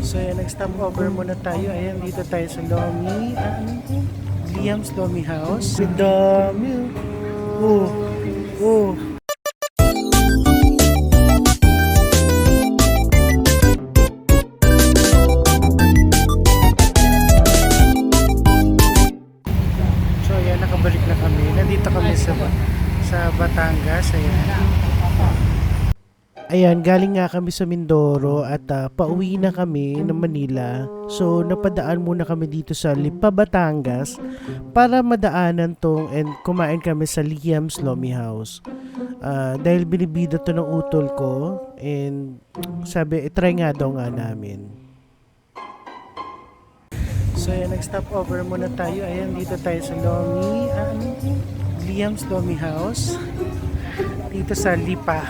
So yan, nag-stop over muna tayo. Ayan, dito tayo sa Lomi. Ano yun? Liam's Lomi House. Ang dami. Oh. Oh. Ayan, galing nga kami sa Mindoro at ah, pauwi na kami ng Manila. So, napadaan muna kami dito sa Lipa, Batangas para madaanan tong and kumain kami sa Liam's Lomi House. Ah, dahil binibida to ng utol ko and sabi, try nga daw nga namin. So, ayan, nag-stop over muna tayo. Ayan, dito tayo sa Lomi. Ah, ano yun? Liam's Lomi House. Dito sa Lipa.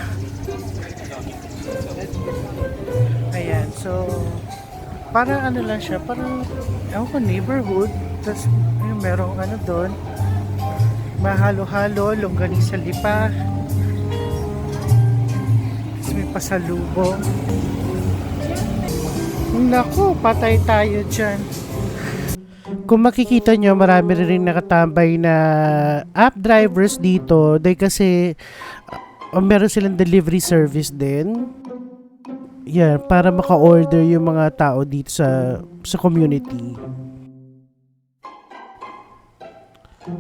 So parang ano lang siya, parang ewan ko, neighborhood. Tapos ayun, merong ano doon, mahalo-halo, longganisa lipa. Tapos may pasalubong. Naku, patay tayo dyan. Kung makikita nyo, marami rin nakatambay na app drivers dito. Dahil kasi uh, meron silang delivery service din. Yan, para maka-order yung mga tao dito sa sa community.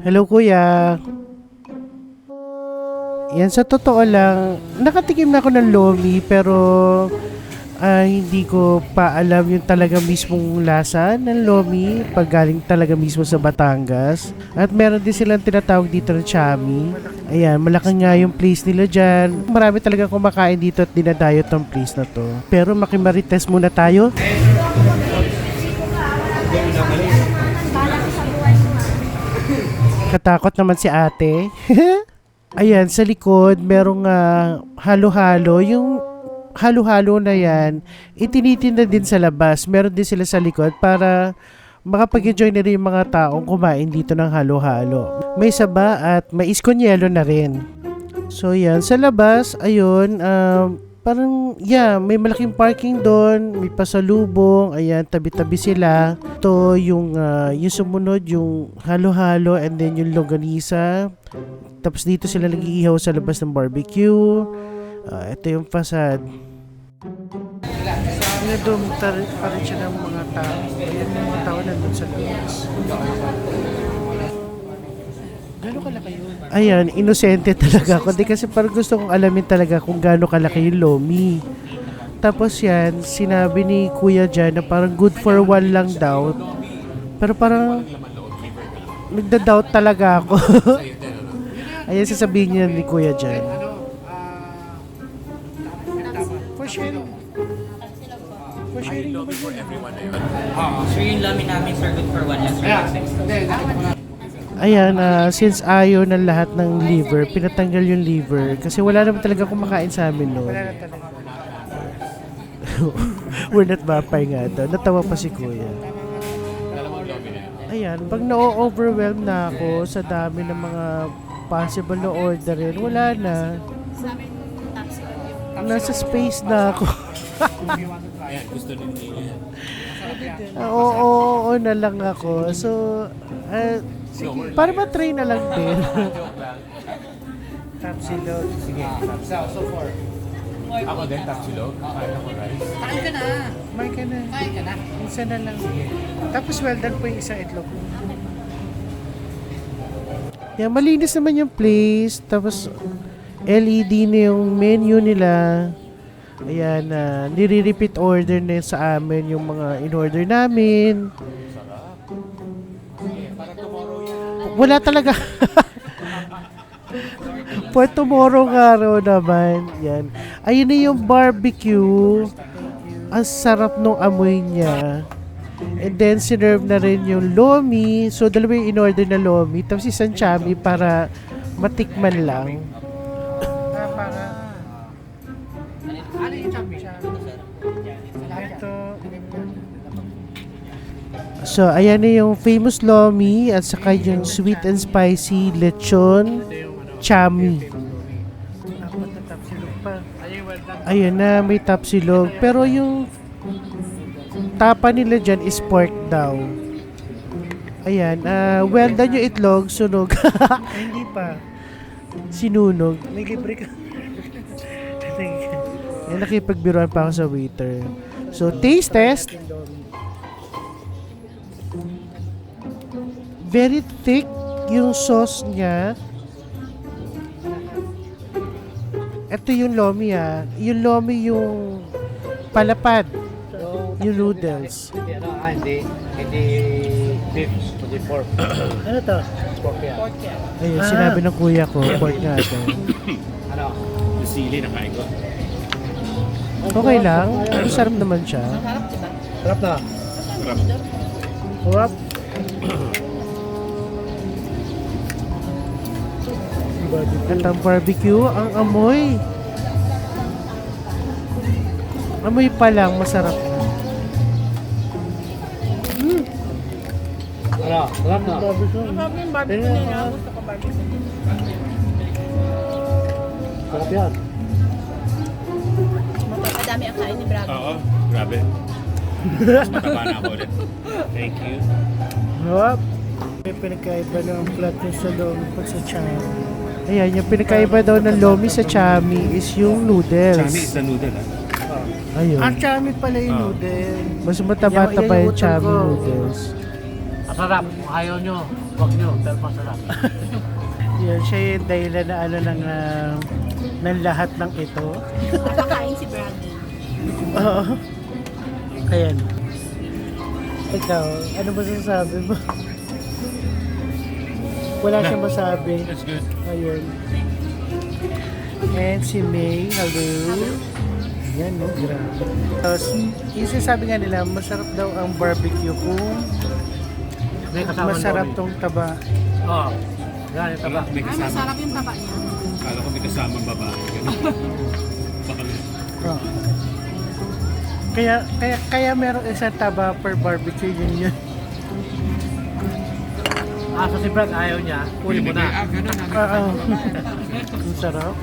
Hello kuya. Yan, sa totoo lang, nakatikim na ako ng lomi pero ah, hindi ko pa alam yung talaga mismong lasa ng lomi pag galing talaga mismo sa Batangas. At meron din silang tinatawag dito ng chami. Ayan, malaki nga yung place nila dyan. Marami talaga kumakain dito at dinadayo tong place na to. Pero makimarites muna tayo. Katakot naman si ate. Ayan, sa likod, merong ah, halo-halo. Yung halo-halo na yan, itinitinda din sa labas. Meron din sila sa likod para makapag-enjoy na rin yung mga taong kumain dito ng halo-halo. May saba at may iskonyelo na rin. So yan, sa labas, ayun, um, parang, yeah, may malaking parking doon, may pasalubong, ayan, tabi-tabi sila. Ito yung, ah, yung sumunod, yung halo-halo, and then yung longganisa. Tapos dito sila nag-iihaw sa labas ng barbecue. Ah, ito yung facade. Pinadumta pa rin siya ng mga tao. Ayan yung mga tao nandun sa labas. Gano'n kalaki yun? Ayan, inosente talaga ako. Di kasi parang gusto kong alamin talaga kung gaano kalaki yung lomi. Tapos yan, sinabi ni Kuya Jan na parang good for one lang daw. Pero parang nagda-doubt talaga ako. Ayan, sasabihin niya ni Kuya Jan. Naman yun. Sir, yung lamin namin, sir, good for one sir. Ayan, ah, since ayaw ng lahat ng liver, pinatanggal yung liver. Kasi wala naman talaga kumakain sa amin noon. Na. We're not vampire nga daw. Natawa pa si Kuya. Ayan, pag na-overwhelm na ako sa dami ng mga possible na orderin, wala na. Nasa space na ako. Ah, Oo, oo, oo na lang ako. So, ah, sige, para ma-try na lang din. Tapsilog. Sige. Ako din, tapsilog. Kain ako rice. Kain ka na. May ka na. Kain ka na. Isa na lang. Tapos well done po yung isang itlog. Yeah, malinis naman yung place. Tapos LED na yung menu nila. Ayan, na nire-repeat order na sa amin yung mga in-order namin. Wala talaga. For tomorrow nga raw naman. Yan. Ayun na yung barbecue. Ang sarap nung amoy niya. And then, sinerve na rin yung lomi. So, dalawa yung in-order na lomi. Tapos isang chami para matikman lang. So, ayan na yung famous lomi at saka yung sweet and spicy lechon chami. Ayun na, may tapsilog. Pero yung tapa nila dyan is pork daw. Ayan, ah, well done yung itlog, sunog. Hindi pa. Sinunog. May libre ka. Yan, nakipagbiruan pa ako sa waiter. So, taste test. Very thick yung sauce niya. Ito yung lomi ah. Yung lomi yung palapad. Yung noodles. Ah, hindi, hindi beef, hindi pork. Ano to? Pork yan. Ayun, Ah. sinabi ng kuya ko. Pork nga ito. Ano? Yung sili na kain ko. Okay lang. Masarap naman siya. Sarap na. Sarap. Sarap. At ang barbecue, ang amoy. Amoy pa lang, masarap na. Ano? Sarap na. Sarap yan. Mapapadami ang kain ni Bravo. Oo, grabe. Mas mataba na ako ulit. Thank you. Sarap. May pinagkaiba ng flat sa lomi pag sa chami. Ayan, yung pinagkaiba daw ng lomi sa chami is yung noodles. Chami is the noodle, ha? Ayun. Ang chami pala yung Ah. noodle. Mas mataba-taba yan yung chami noodles. Masarap. Kung ayaw nyo, huwag nyo. Pero masarap. Yan, siya yung dahilan na ano ng, ah, ng lahat ng ito. Nakakain si Brady. Oo. Ayan. Ikaw, ano ba sasabi mo? Wala siyang masabi. That's good. Ayun. And si May, hello. Yan, no? Grabe. Tapos, yung sinasabi nga nila, masarap daw ang barbecue kung May kasama masarap tong taba. Oo. Yan, ito ba? Tama, may kasama. yung taba niya. Kala ko may kasamang babae. Ganun. Baka Oh. Kaya kaya kaya meron isang taba per barbecue yun yun. Ah, so si Brad ayaw niya. Huli mo na. Ah, ganun. Oo. Ang sarap.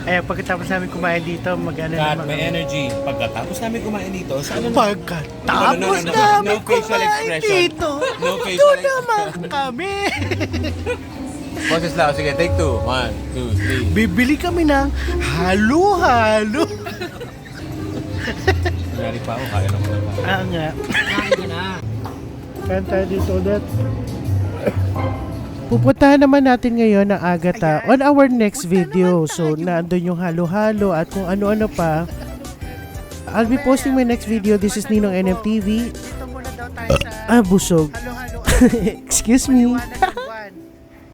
Eh, pagkatapos namin kumain dito, mag-ano Kat, naman. may energy. Pagkatapos namin kumain dito, saan na Pagkatapos No, no, no, no, no. namin No facial kumain expression. dito, No facial doon naman kami. Boses lang. Sige, take two. One, two, three. Bibili kami ng halo-halo. Nangyari pa ako. Kaya naman naman. Ah nga. Kain tayo dito ulit. Pupuntahan naman natin ngayon ang Agata on our next video. So, naandun yung halo-halo at kung ano-ano pa. I'll be posting my next video. This is Ninong NMTV. Dito muna daw tayo sa Ah, busog. halo-halo. Excuse me.